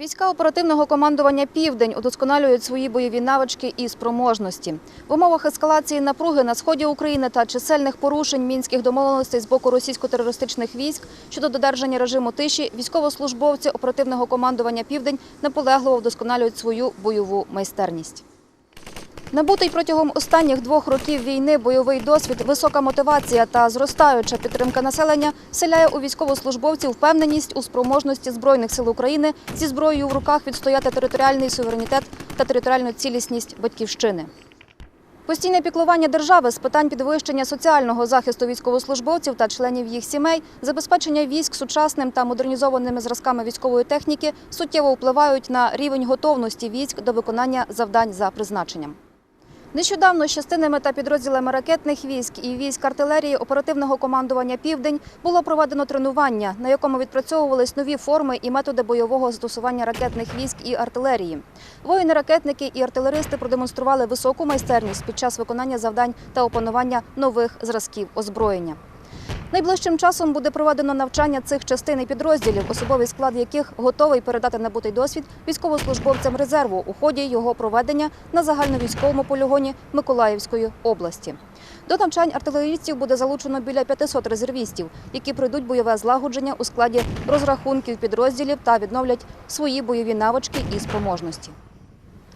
Війська оперативного командування Південь удосконалюють свої бойові навички і спроможності. В умовах ескалації напруги на сході України та чисельних порушень мінських домовленостей з боку російсько-терористичних військ щодо додержання режиму тиші, військовослужбовці оперативного командування Південь наполегливо вдосконалюють свою бойову майстерність. Набутий протягом останніх двох років війни бойовий досвід, висока мотивація та зростаюча підтримка населення вселяє у військовослужбовців впевненість у спроможності збройних сил України зі зброєю в руках відстояти територіальний суверенітет та територіальну цілісність батьківщини. Постійне піклування держави з питань підвищення соціального захисту військовослужбовців та членів їх сімей, забезпечення військ сучасним та модернізованими зразками військової техніки суттєво впливають на рівень готовності військ до виконання завдань за призначенням. Нещодавно з частинами та підрозділами ракетних військ і військ артилерії оперативного командування Південь було проведено тренування, на якому відпрацьовувались нові форми і методи бойового застосування ракетних військ і артилерії. Воїни-ракетники і артилеристи продемонстрували високу майстерність під час виконання завдань та опанування нових зразків озброєння. Найближчим часом буде проведено навчання цих частин і підрозділів, особовий склад яких готовий передати набутий досвід військовослужбовцям резерву у ході його проведення на загальновійськовому полігоні Миколаївської області. До навчань артилерістів буде залучено біля 500 резервістів, які пройдуть бойове злагодження у складі розрахунків підрозділів та відновлять свої бойові навички і спроможності.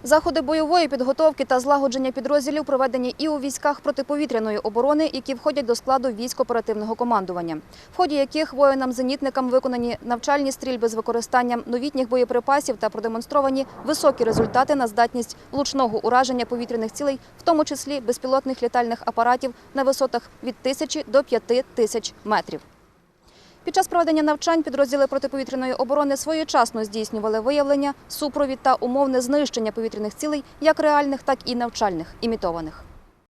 Заходи бойової підготовки та злагодження підрозділів проведені і у військах протиповітряної оборони, які входять до складу військ оперативного командування, в ході яких воїнам-зенітникам виконані навчальні стрільби з використанням новітніх боєприпасів та продемонстровані високі результати на здатність влучного ураження повітряних цілей, в тому числі безпілотних літальних апаратів на висотах від тисячі до п'яти тисяч метрів. Під час проведення навчань підрозділи протиповітряної оборони своєчасно здійснювали виявлення, супровід та умовне знищення повітряних цілей, як реальних, так і навчальних, імітованих.